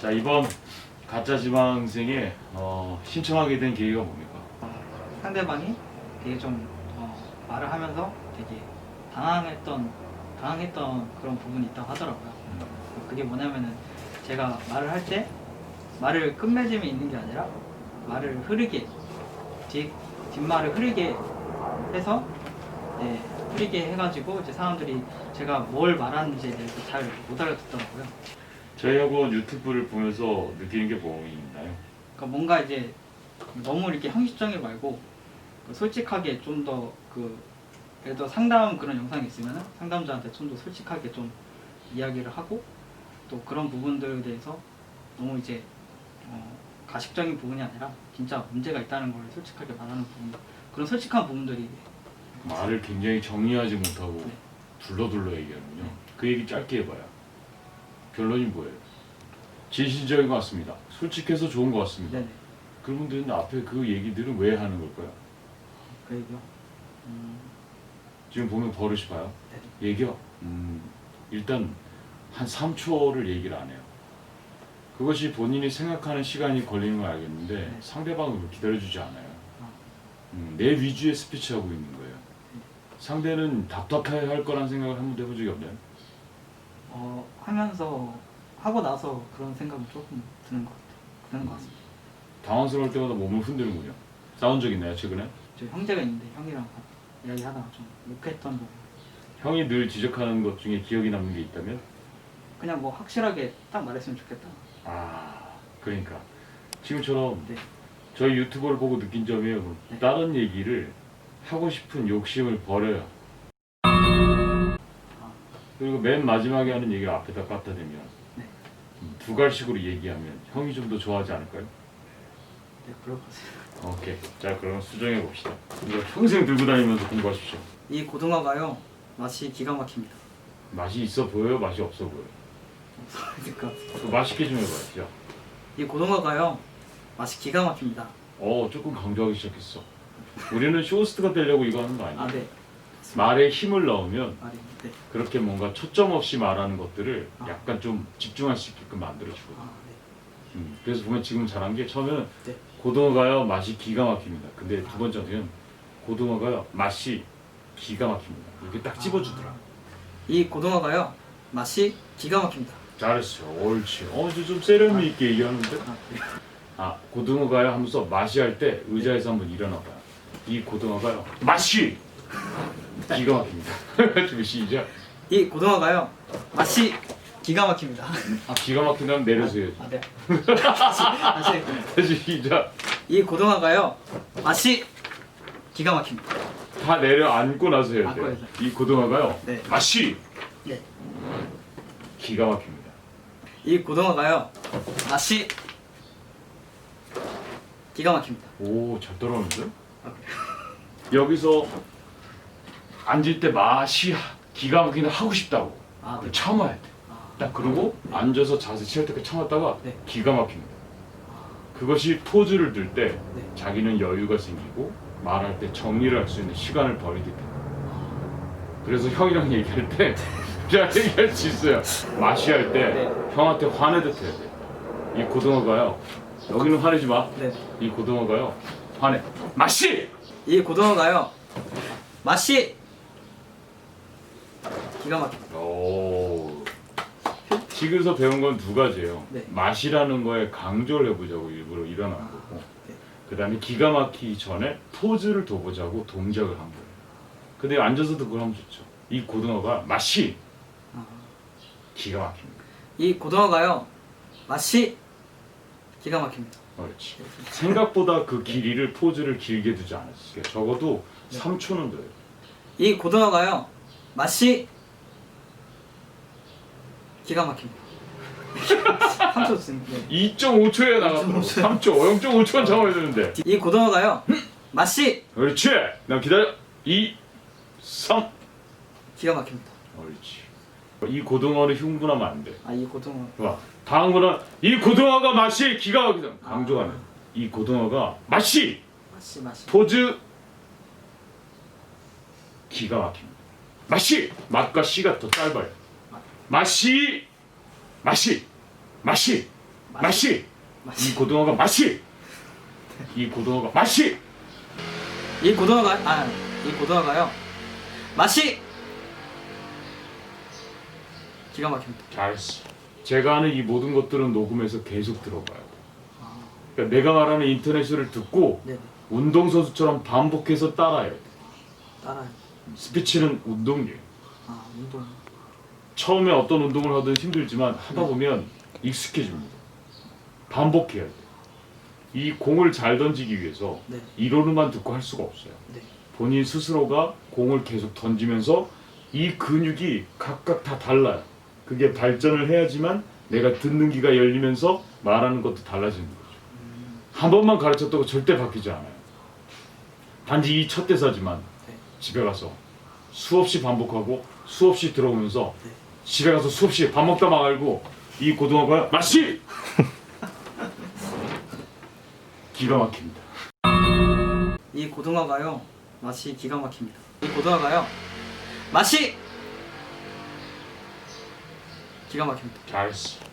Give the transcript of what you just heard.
자 이번 가짜 지망생에 어, 신청하게 된 계기가 뭡니까? 상대방이 되게 좀 어, 말을 하면서 되게 당황했던 당황했던 그런 부분이 있다고 하더라고요. 그게 뭐냐면은 제가 말을 할 때 말을 끝맺음이 있는 게 아니라 말을 흐르게 뒷 뒷말을 흐르게 해서 네, 흐리게 해가지고 이제 사람들이 제가 뭘 말하는지에 대해서 잘 못 알아듣더라고요. 저희 학원 유튜브를 보면서 느끼는 게 뭐 있나요? 그러니까 뭔가 이제 너무 이렇게 형식적이 말고 그 솔직하게 좀 더 그 예를 들어 상담 그런 영상이 있으면 상담자한테 좀 더 솔직하게 좀 이야기를 하고 또 그런 부분들에 대해서 너무 이제 어, 가식적인 부분이 아니라 진짜 문제가 있다는 걸 솔직하게 말하는 부분 그런 솔직한 부분들이 말을 굉장히 정리하지 못하고 네. 둘러둘러 얘기하는군요. 그 얘기 짧게 해봐요. 결론이 뭐예요? 진실적인 것 같습니다. 솔직해서 좋은 것 같습니다. 네네 그분들은 앞에 그 얘기들은 왜 하는 걸까요? 그 얘기요. 음, 지금 보면 버릇이 봐요. 네. 얘기요. 음, 일단 한 3초를 얘기를 안 해요. 그것이 본인이 생각하는 시간이 걸리는 걸 알겠는데 네. 상대방을 기다려주지 않아요. 아. 음, 내 위주의 스피치하고 있는 거예요. 상대는 답답해 할 거란 생각을 한 번도 해본 적이 없나요? 어, 하면서 하고 나서 그런 생각이 조금 드는 것 같아요. 드는 것 같습니다. 당황스러울 때마다 몸을 흔드는군요. 싸운 적 있나요 최근에? 저 형제가 있는데 형이랑 이야기하다가 좀 욕했던 부분 형이 늘 지적하는 것 중에 기억이 남는 게 있다면? 그냥 뭐 확실하게 딱 말했으면 좋겠다 아 그러니까 지금처럼 네. 저희 유튜버를 보고 느낀 점이에요. 네. 다른 얘기를 하고 싶은 욕심을 버려요. 그리고 맨 마지막에 하는 얘기를 앞에다 갖다 대면 네. 음, 두 갈식으로 얘기하면 형이 좀 더 좋아하지 않을까요? 네 같아요 오케이. 자 그럼 수정해 봅시다. 이거 평생 들고 다니면서 공부하십시오. 이 고등어가요 맛이 기가 막힙니다 맛이 있어 보여요? 맛이 없어 보여요? 그러니까 그 맛있게 좀 해봐요. 자. 이 고등어가요 맛이 기가 막힙니다 어 조금 강조하기 시작했어. 우리는 쇼호스트가 되려고 이거 하는 거 아니야? 아 네 말에 힘을 넣으면 말이 네. 그렇게 뭔가 초점 없이 말하는 것들을 아. 약간 좀 집중할 수 있게끔 만들어주거든. 아, 네. 음, 그래서 보면 지금 잘한 게 처음에는 네. 고등어가요 맛이 기가 막힙니다. 근데 두 번째는 고등어가요 맛이 기가 막힙니다. 이렇게 딱 집어주더라. 이 고등어가요 맛이 기가 막힙니다 잘했어, 옳지. 어, 이제 좀 세련미 있게 얘기하는데. 아, 네. 아, 고등어가요 하면서 맛이 할 때 의자에서 한번 일어나봐요. 이 고등어가요 맛이 기가 막힙니다. 좀 시작. 이 고등어가요 맛이 기가 막힙니다 아, 기가 막힌다면 내려서 해야지. 아, 네. 다시, 다시 다시 시작. 이 고등어가요 맛이 기가 막힙니다 다 내려 앉고 나서 해야 앉고 돼요. 해서. 이 고등어가요 네. 맛이 네. 기가 막힙니다. 이 고등어가요 맛이 기가 막힙니다. 오, 잘 따라오는데? 아, 그래요? 여기서 앉을 때 맛이 기가 막히게 하고 싶다고. 아, 네. 참아야 돼. 아, 딱 그러고 앉아서 자세 취할 때까지 참았다가 네. 기가 막힙니다. 그것이 포즈를 들 때 네. 자기는 여유가 생기고 말할 때 정리를 할 수 있는 시간을 버리게 돼. 그래서 형이랑 얘기할 때 잘 얘기할 수 있어요. 맛이 할때 네. 형한테 화내듯 해야 돼. 이 고등어가요. 여기는 화내지 마. 네. 이 고등어가요. 화내. 맛이! 이 고등어가요 맛이 기가 막힙니다. 오. 지금서 배운 건 두 가지예요. 네. 맛이라는 거에 강조를 해보자고 일부러 일어난 거고. 네. 그 다음에 기가 막히기 전에 포즈를 둬보자고 동작을 한 거예요. 근데 앉아서도 그걸 하면 좋죠. 이 고등어가 맛이 아, 기가 막힙니다. 이 고등어가요 맛이 기가 막힙니다. 그렇지. 생각보다 그 길이를 포즈를 길게 두지 않았어요. 적어도 네. 3초는 돼요. 이 고등어가요 맛이 기가 막힙니다. 3초 쯤. 네. 2.5초에 나갔고 3초, 0.5초는 참아야 되는데. 이 고등어가요 맛이 그렇지. 나 기다려. 2, 3. 기가 막힙니다. 옳지. 이 고등어는 흉분하면 안 돼. 아 이 고등어 봐. 다음 거는 이 고등어가 맛이 기가 막히다. 안 해. 이 고등어가 맛이 맛이 맛이 포즈 기가 막힙니다. 맛이 맛과 씨가 더 짧아요. 맛이 맛이 맛이 맛이. 이 고등어가 맛이 이 고등어가 맛이 이 고등어가 아이 고등어가요 맛이 기가 막힙니다. 잘했어. 제가 하는 이 모든 것들은 녹음해서 계속 들어봐야 돼. 그러니까 내가 말하는 인터넷을 듣고 네네 운동선수처럼 반복해서 따라해야 돼. 따라요. 스피치는 운동이에요. 아 운동. 처음에 어떤 운동을 하든 힘들지만 하다 보면 익숙해집니다. 반복해야 돼. 이 공을 잘 던지기 위해서 네. 이론만 듣고 할 수가 없어요. 네. 본인 스스로가 공을 계속 던지면서 이 근육이 각각 다 달라요. 그게 발전을 해야지만 내가 듣는 귀가 열리면서 말하는 것도 달라지는 거죠. 한 번만 가르쳤다고 절대 바뀌지 않아요. 단지 이 첫 대사지만 네. 집에 가서 수없이 반복하고 수없이 들어오면서 네. 집에 가서 수없이 밥 먹다 말고 이 고등어가 맛이 기가 막힙니다. 이 고등어가요 맛이 기가 막힙니다. 이 고등어가요 맛이 기가 막힙니다. 잘했어.